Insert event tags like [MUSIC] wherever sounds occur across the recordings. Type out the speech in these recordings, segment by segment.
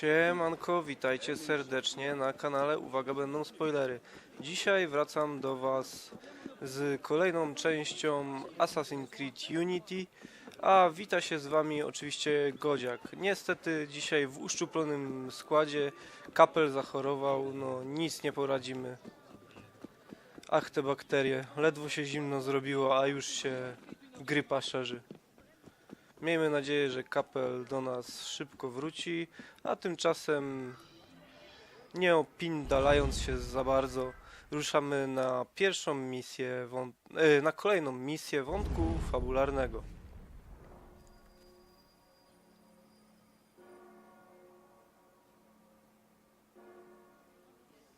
Siemanko, witajcie serdecznie na kanale Uwaga, będą spoilery. Dzisiaj wracam do Was z kolejną częścią Assassin's Creed Unity, a wita się z Wami oczywiście Godziak. Niestety dzisiaj w uszczuplonym składzie kapel zachorował, no nic nie poradzimy. Ach, te bakterie, ledwo się zimno zrobiło, a już się grypa szerzy. Miejmy nadzieję, że kapel do nas szybko wróci, a tymczasem nie opindalając się za bardzo, ruszamy na pierwszą misję, e, na kolejną misję wątku fabularnego.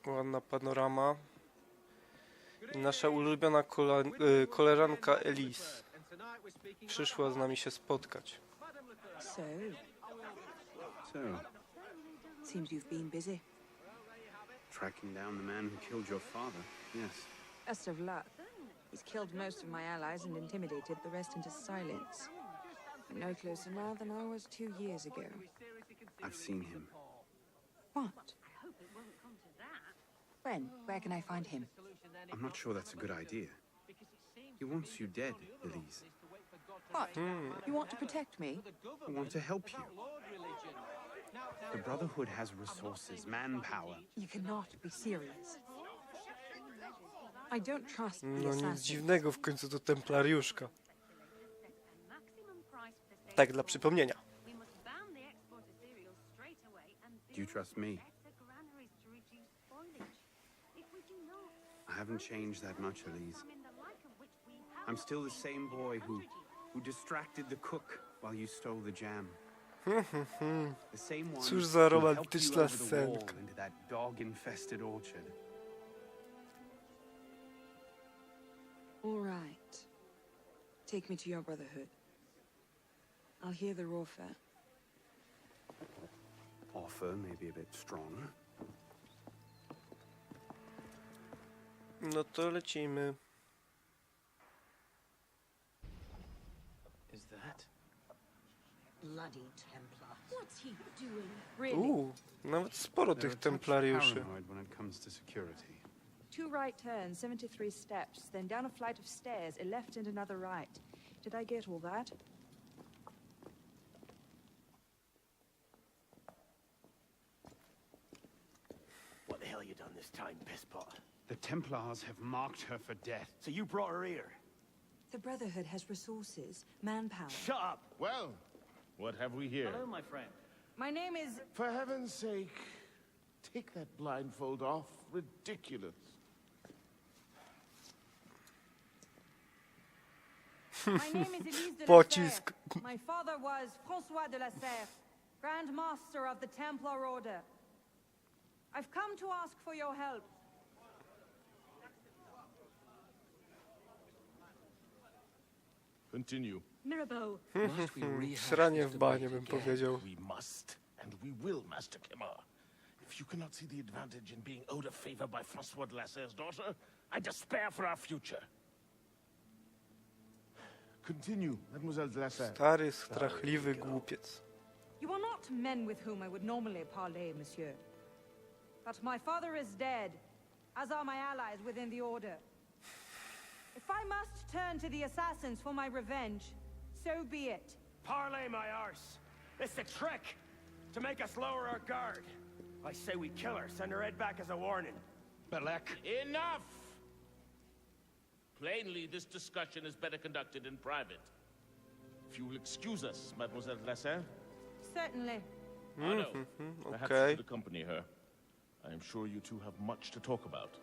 Ładna panorama. I nasza ulubiona e, koleżanka Elise przyszła z nami się spotkać. So, So, seems you've been busy. tracking down the man who killed your father. Yes. Best of luck. He's killed most of my allies and intimidated the rest into silence. I'm no closer now than I was two years ago. I've seen him. What? When? Where can I find him? I'm not sure that's a good idea. He wants you dead, Elise. What? You want to protect me? I want to help you. The Brotherhood has resources, manpower. You cannot be serious. I don't trust the No nic dziwnego, w końcu to templariuszka. Tak dla przypomnienia. Do you trust me? I haven't changed that much, Elise. I'm still the same boy who, who distracted the cook while you stole the jam. [LAUGHS] the same one Cóż za you romantyczna over the wall scenka. into that dog-infested orchard. All right. Take me to your brotherhood. I'll hear the raw fare. Offer may be a bit strong. No to lecimy. Is that? Bloody Templar. What's he doing? Really? Uuu, nawet sporo tych a touch templariuszy. paranoid when it comes to security. Two right turns, 73 steps, then down a flight of stairs, a left and another right. Did I get all that? What the hell you done this time, pisspot? The Templars have marked her for death. So you brought her here? The Brotherhood has resources, manpower. Shut up! Well, what have we here? Hello, my friend. My name is. For heaven's sake, take that blindfold off. Ridiculous. My name is [LAUGHS] Elise de la Pocisk. Serre. My father was Francois de la Serre, Grand Master of the Templar Order. I've come to ask for your help. Continue. Mirabeau, Must we hmm, hmm, hmm. Sranie w banie bym powiedział. We must, and we will, Master Kemar. If you cannot see the advantage in being owed a favor by Francois de la daughter, I despair for our future. Continue, Mademoiselle de la Serre. Stary, strachliwy głupiec. You are not men with whom I would normally parley, monsieur. But my father is dead, as are my allies within the Order. If I must turn to the assassins for my revenge, so be it. Parley my arse! It's a trick! To make us lower our guard. I say we kill her, send her head back as a warning. Belek. Enough! Plainly, this discussion is better conducted in private. If you will excuse us, Mademoiselle de la Serre, Certainly. Otto, mm-hmm, mm-hmm, perhaps Okej. you should accompany her. I am sure you two have much to talk about.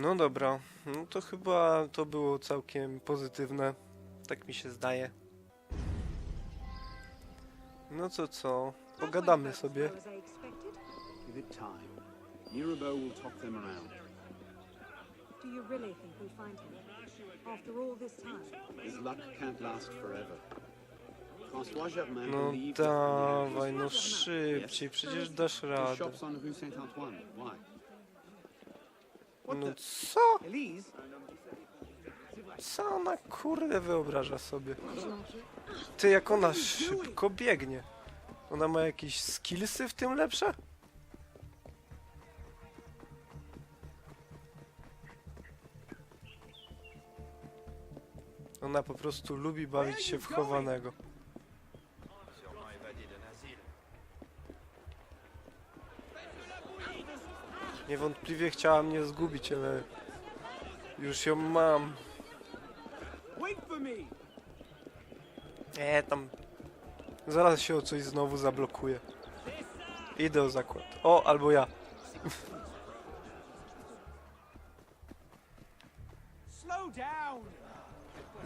No dobra, no to chyba to było całkiem pozytywne. Tak mi się zdaje. No co co, pogadamy sobie. As I expected. Give it time. Mirabeau will talk them around. Do you really think we'll find him? After all this time? His luck can't last forever. François Germain No believed that dawaj, no szybciej, przecież dasz radę. shops on Rue Saint-Antoine. Why? No co? Co ona kurde wyobraża sobie? Ty, jak ona szybko biegnie. Ona ma jakieś skillsy w tym lepsze? Ona po prostu lubi bawić się w chowanego. Niewątpliwie chciała mnie zgubić, ale już ją mam. Nie, tam. Zaraz się o coś znowu zablokuje. Idę o zakład. O, albo ja.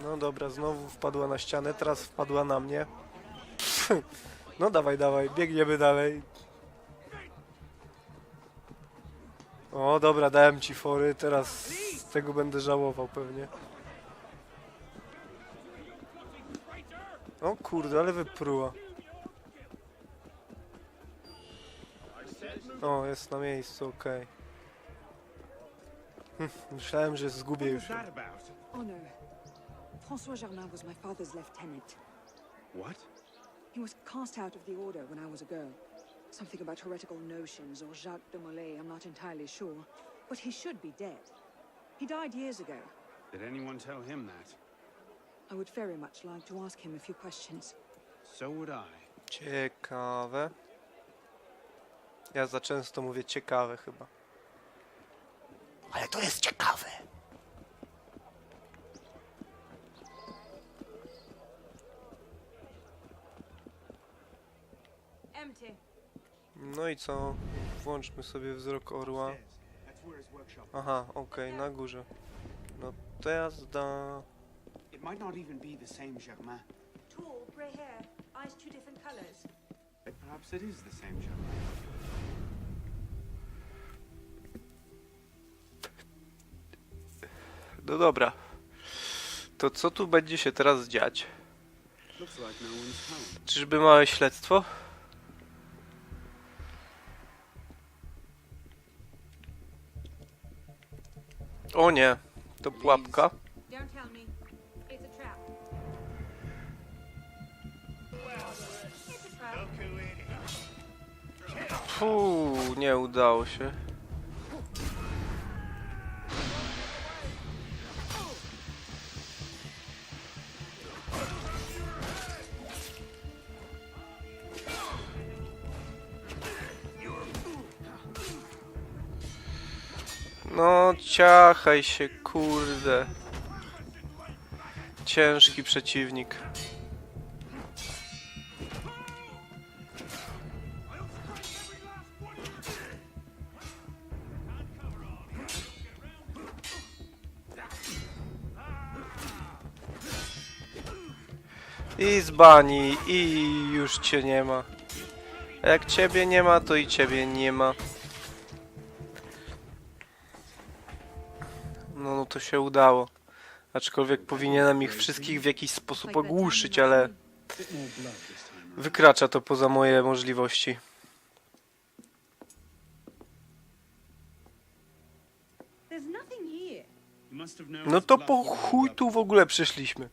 No dobra, znowu wpadła na ścianę, teraz wpadła na mnie. No dawaj, dawaj, biegniemy dalej. O, dobra, dałem ci fory, teraz z tego będę żałował pewnie. O kurde, ale wypruła. O, jest na miejscu, okej. Hm, Myślałem, że zgubię już. ją. about? Honor. François Germain was my father's lieutenant. What? He was cast out of the order when I was a girl. Something about heretical notions or Jacques de Molay, I'm not entirely sure. But he should be dead. He died years ago. Did anyone tell him that? I would very much like to ask him a few questions. So would I. Ciekawe. Ja za często mówię ciekawe chyba. Ale to jest ciekawe. Empty. No i co? Włączmy sobie wzrok orła. Aha, okej, na górze. No to jazda. It might not even be the same Germain. Tall, grey hair, eyes two different colors. But perhaps it is the same Germain. No dobra. To co tu będzie się teraz dziać? No. Czyżby małe śledztwo? O nie, to pułapka. Fuu, nie udało się. No, ciachaj się, kurde. Ciężki przeciwnik. I z bani, i już cię nie ma. Jak ciebie nie ma, to i ciebie nie ma. To się udało. Aczkolwiek powinienem ich wszystkich w jakiś sposób ogłuszyć, ale wykracza to poza moje możliwości. No to po chuj tu w ogóle przyszliśmy.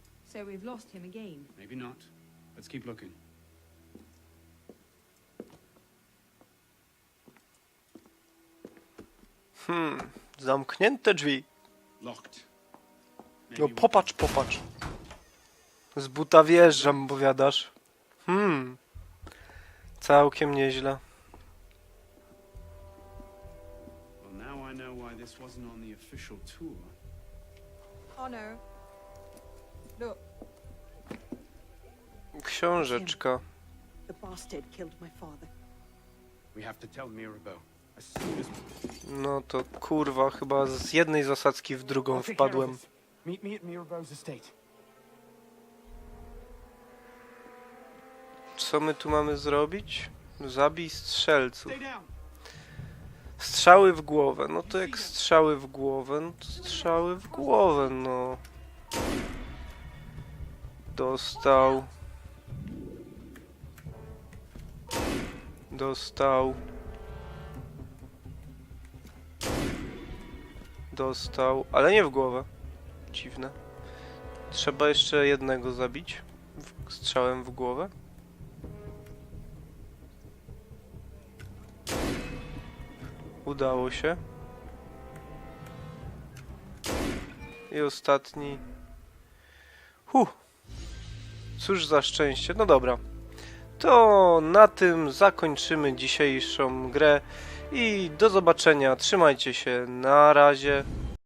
Hmm, zamknięte drzwi. No popatrz, popatrz. Z buta wjeżdżam, powiadasz. Hmm. Całkiem nieźle. This wasn't on the official tour. Honor. Look, Książeczka. The bastard killed my father. We have to tell Mirabeau. No to kurwa, chyba z jednej zasadzki w drugą wpadłem. Co my tu mamy zrobić? Zabij strzelców. Strzały w głowę. No to jak strzały w głowę, no to strzały w głowę, no. Dostał. Dostał. Dostał, ale nie w głowę. Dziwne. Trzeba jeszcze jednego zabić strzałem w głowę. Udało się. I ostatni. Huh. Cóż za szczęście. No dobra. To na tym zakończymy dzisiejszą grę i do zobaczenia. Trzymajcie się. Na razie.